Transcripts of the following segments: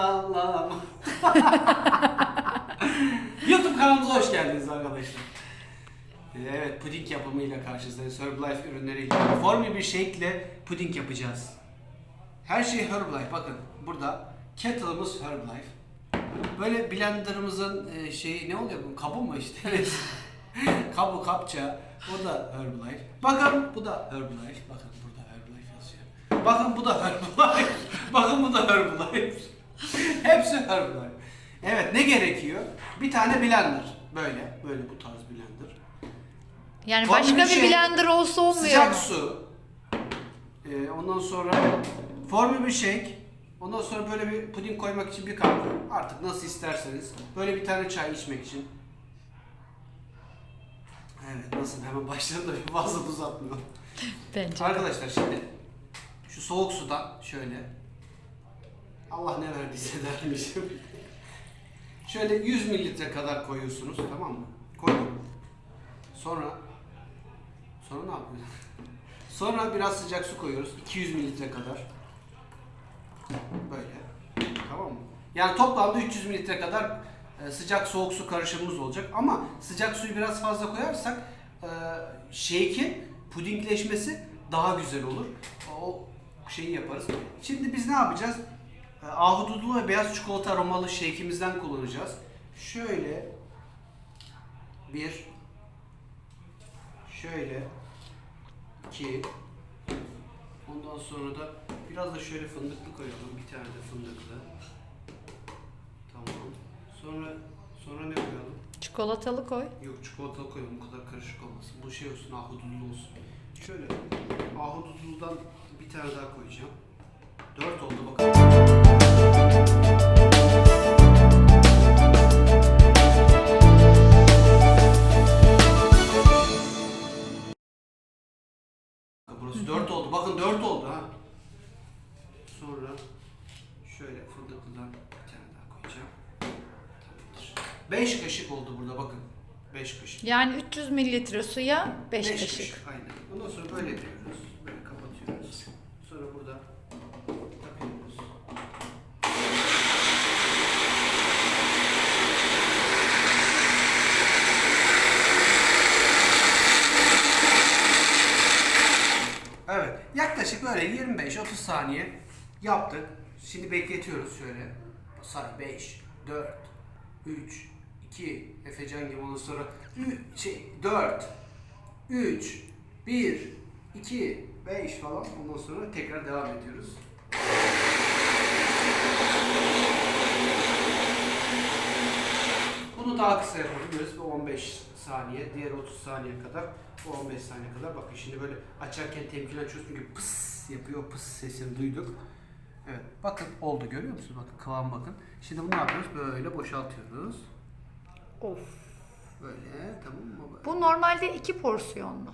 dallama YouTube kanalımıza hoş geldiniz arkadaşlar. Evet, puding yapımıyla karşınızdayız. Herbalife ürünleriyle. Formül bir şekilde puding yapacağız. Her şey Herbalife. Bakın burada kettle'ımız Herbalife. Böyle blenderımızın e, şeyi ne oluyor bu? Kabı mı işte? Kabı kapça. O da Herbalife. Bakın bu da Herbalife. Bakın burada Herbalife yazıyor. Bakın bu da Herbalife. Bakın bu da Herbalife. Hepsi Herbalife. Evet ne gerekiyor? Bir tane blender. Böyle. Böyle bu tarz blender. Yani Formül başka bir şey, blender olsa olmuyor Sıcak mu? su. Ee, ondan sonra formül bir shake. Ondan sonra böyle bir puding koymak için bir kap. Artık nasıl isterseniz. Böyle bir tane çay içmek için. Evet nasıl hemen başladı da fazla uzatmıyor. Bence. Arkadaşlar şimdi şu soğuk sudan şöyle Allah ne verdiyse dermişim. şöyle 100 mililitre kadar koyuyorsunuz tamam mı? Koydum. Sonra sonra ne yapıyoruz? Sonra biraz sıcak su koyuyoruz 200 mililitre kadar. Böyle. Tamam mı? Yani toplamda 300 mililitre kadar e, sıcak soğuk su karışımımız olacak ama sıcak suyu biraz fazla koyarsak e, shake'in pudingleşmesi daha güzel olur. O şeyi yaparız. Şimdi biz ne yapacağız? Ahududulu ve beyaz çikolata aromalı shake'imizden kullanacağız. Şöyle bir şöyle iki ondan sonra da biraz da şöyle fındıklı koyalım. Bir tane de fındıklı. Tamam. Sonra sonra ne koyalım? Çikolatalı koy. Yok çikolatalı koyalım bu kadar karışık olmasın. Bu şey olsun ahududulu olsun. Şöyle ahududuludan bir tane daha koyacağım. Dört oldu bakalım. Şöyle fındıklıdan bir tane daha koyacağım. Tamamdır. Beş kaşık oldu burada bakın. Beş kaşık. Yani 300 mililitre suya 5 Beş kaşık. Aynen. Ondan sonra böyle yapıyoruz. Böyle kapatıyoruz. Sonra burada takıyoruz. Evet. Yaklaşık böyle 25-30 saniye yaptık. Şimdi bekletiyoruz şöyle. Say 5, 4, 3, 2, Efecan gibi ondan sonra 3, şey 4, 3, 1, 2, 5 falan ondan sonra tekrar devam ediyoruz. Bunu daha kısa yapabiliriz. Bu 15 saniye, diğer 30 saniye kadar, bu 15 saniye kadar. Bakın şimdi böyle açarken temkinli açıyoruz çünkü pıs yapıyor, pıs sesini duyduk. Evet, bakın oldu görüyor musunuz? Bakın kıvam bakın. Şimdi bunu ne yapıyoruz? Böyle boşaltıyoruz. Of. Böyle, tamam mı? Böyle. Bu normalde 2 porsiyonlu.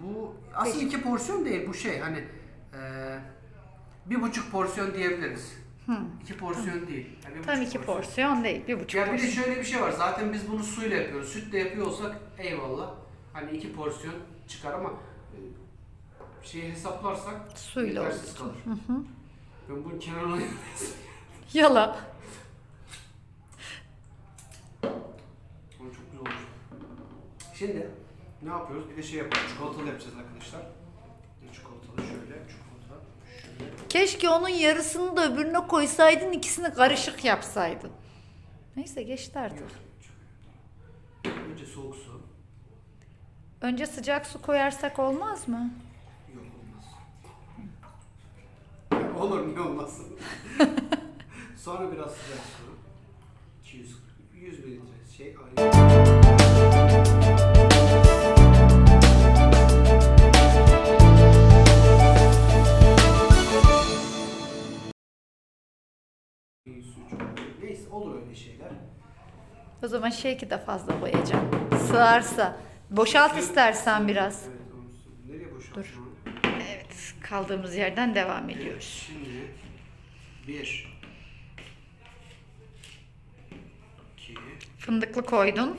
Bu aslında Peki. iki porsiyon değil bu şey hani eee, bir buçuk porsiyon diyebiliriz. İki porsiyon değil. Yani bir Tam buçuk 2 porsiyon değil, 1,5 Ya bir de porsiyon. şöyle bir şey var. Zaten biz bunu suyla yapıyoruz. Sütle yapıyor olsak eyvallah. Hani iki porsiyon çıkar ama e, şeyi hesaplarsak Suyla yetersiz kalır. Ben bunun kenarına Yala. Ama çok güzel olmuş. Şimdi ne yapıyoruz? Bir de şey yapıyoruz. Çikolatalı yapacağız arkadaşlar. Çikolatalı şöyle, çikolata şöyle. Keşke onun yarısını da öbürüne koysaydın, ikisini karışık yapsaydın. Neyse geçti artık. Yok. Önce soğuk su. Önce sıcak su koyarsak olmaz mı? Yok olmaz. Olur mu olmaz. Sonra biraz sıcak su. 200 100 mililitre şey ayrı. Neyse olur öyle şeyler. O zaman shake'i de fazla koyacağım. Sığarsa. Boşalt istersen biraz. Evet, Nereye boşaltacağım? Dur kaldığımız yerden devam ediyoruz. Şimdi bir, iki. Fındıklı koydum.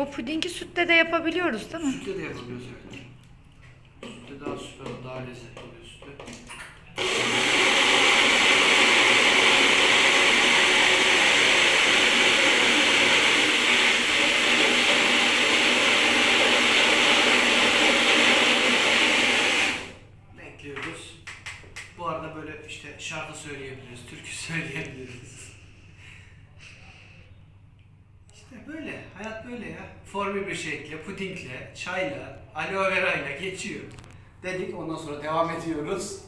Bu pudingi sütle de yapabiliyoruz değil mi? Sütle de yapabiliyoruz evet. Daha lezzetli oluyor sütle. Bekliyoruz. Bu arada böyle işte şarkı söyleyebiliriz, türkü söyleyebiliriz. İşte böyle, hayat böyle ya. Formül bir şekilde, pudingle, çayla, aloe vera ile geçiyor. Dedik, ondan sonra devam ediyoruz.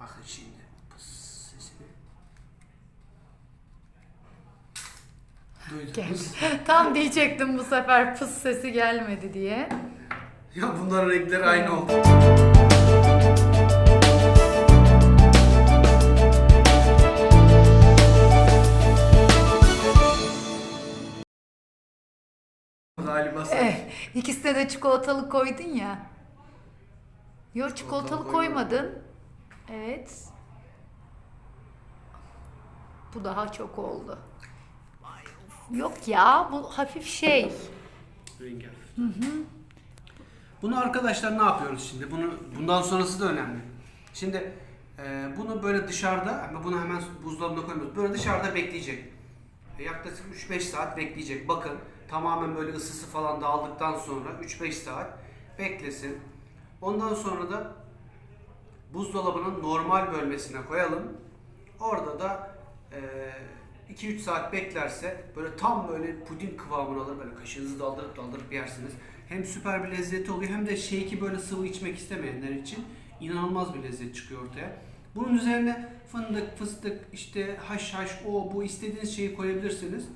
Bakın şimdi sesini. Duydunuz. Tam diyecektim bu sefer pıs sesi gelmedi diye. ya bunların renkleri aynı oldu. Sen. Eh, ikisine de çikolatalı koydun ya. Yok çikolatalı Çikolatalı koymadın. Evet. Bu daha çok oldu. Yok ya bu hafif şey. Rengar. Bunu arkadaşlar ne yapıyoruz şimdi? Bunu bundan sonrası da önemli. Şimdi e, bunu böyle dışarıda ama bunu hemen buzdolabına koymuyoruz. Böyle dışarıda bekleyecek. E, yaklaşık 3-5 saat bekleyecek. Bakın tamamen böyle ısısı falan dağıldıktan sonra 3-5 saat beklesin. Ondan sonra da buzdolabının normal bölmesine koyalım. Orada da e, 2-3 saat beklerse böyle tam böyle puding kıvamını alır. Böyle kaşığınızı daldırıp daldırıp yersiniz. Hem süper bir lezzeti oluyor hem de shake'i böyle sıvı içmek istemeyenler için inanılmaz bir lezzet çıkıyor ortaya. Bunun üzerine fındık, fıstık, işte haşhaş, o bu istediğiniz şeyi koyabilirsiniz.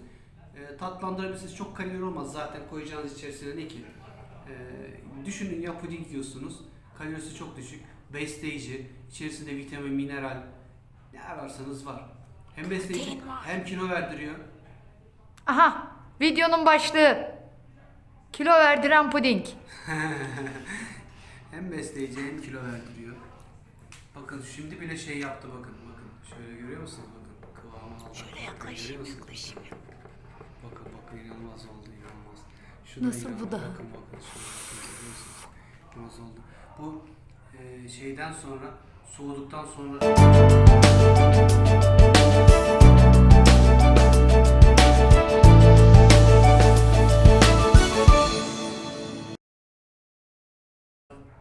Tatlandırabilirsiniz. Çok kalori olmaz zaten koyacağınız içerisine ne ki? E, düşünün ya puding diyorsunuz. Kalorisi çok düşük. Besleyici. içerisinde vitamin, mineral ne ararsanız var. Hem besleyici hem kilo verdiriyor. Aha videonun başlığı. Kilo verdiren puding. hem besleyici hem kilo verdiriyor. Bakın şimdi bile şey yaptı bakın bakın. Şöyle görüyor musunuz bakın kıvamı aldı. Şöyle yaklaşayım yaklaşayım. İnanılmaz oldu inanılmaz. Şuna Nasıl inanın, bu da? Bakın bakın şuna bakın? İnanılmaz oldu. Bu e, şeyden sonra soğuduktan sonra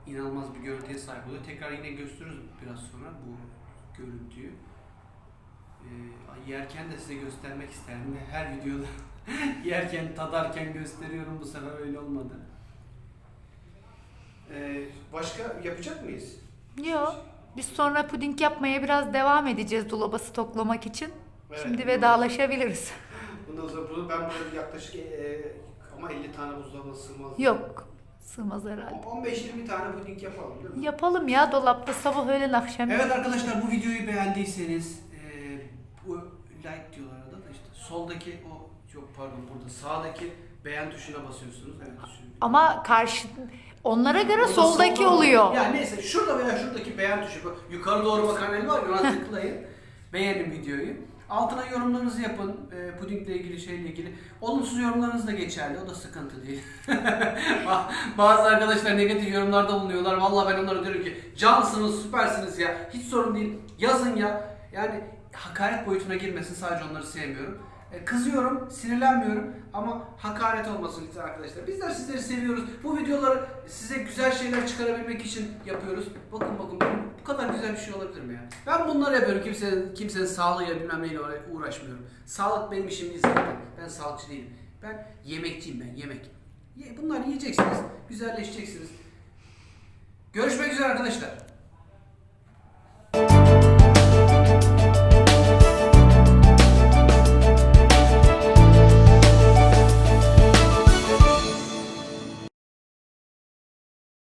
inanılmaz bir görüntüye sahip oluyor. Tekrar yine gösteririz biraz sonra bu görüntüyü. Ee, yerken de size göstermek isterim. Her videoda yerken, tadarken gösteriyorum. Bu sefer öyle olmadı. Ee, başka yapacak mıyız? Yok. Biz sonra puding yapmaya biraz devam edeceğiz dolaba stoklamak için. Evet. Şimdi vedalaşabiliriz. Bundan sonra bunu ben böyle yaklaşık e, ama 50 tane buzdolabına sığmaz. Yok. Sığmaz herhalde. 15-20 tane puding yapalım değil mi? Yapalım ya dolapta sabah öğlen akşam. Evet arkadaşlar bu videoyu beğendiyseniz e, bu like diyorlar arada da işte soldaki o yok pardon burada sağdaki beğen tuşuna basıyorsunuz. Evet, şu- Ama karşı onlara göre Orada soldaki solda- oluyor. Yani neyse şurada veya şuradaki beğen tuşu yukarı doğru bakan el var ya ona tıklayın. Beğenin videoyu. Altına yorumlarınızı yapın. E, pudingle ilgili şeyle ilgili. Olumsuz yorumlarınız da geçerli. O da sıkıntı değil. Bazı arkadaşlar negatif yorumlarda bulunuyorlar. Vallahi ben onlara diyorum ki cansınız, süpersiniz ya. Hiç sorun değil. Yazın ya. Yani hakaret boyutuna girmesin. Sadece onları sevmiyorum. E, Kızıyorum, sinirlenmiyorum ama hakaret olmasın lütfen arkadaşlar. Bizler sizleri seviyoruz. Bu videoları size güzel şeyler çıkarabilmek için yapıyoruz. Bakın bakın bu- kadar güzel bir şey olabilir mi ya? Ben bunları yapıyorum. Kimsenin, kimsenin sağlığıyla bilmem neyle uğra- uğraşmıyorum. Sağlık benim işim değil zaten. Ben sağlıkçı değilim. Ben yemekçiyim ben, yemek. Ye- Bunları yiyeceksiniz, güzelleşeceksiniz. Görüşmek üzere arkadaşlar.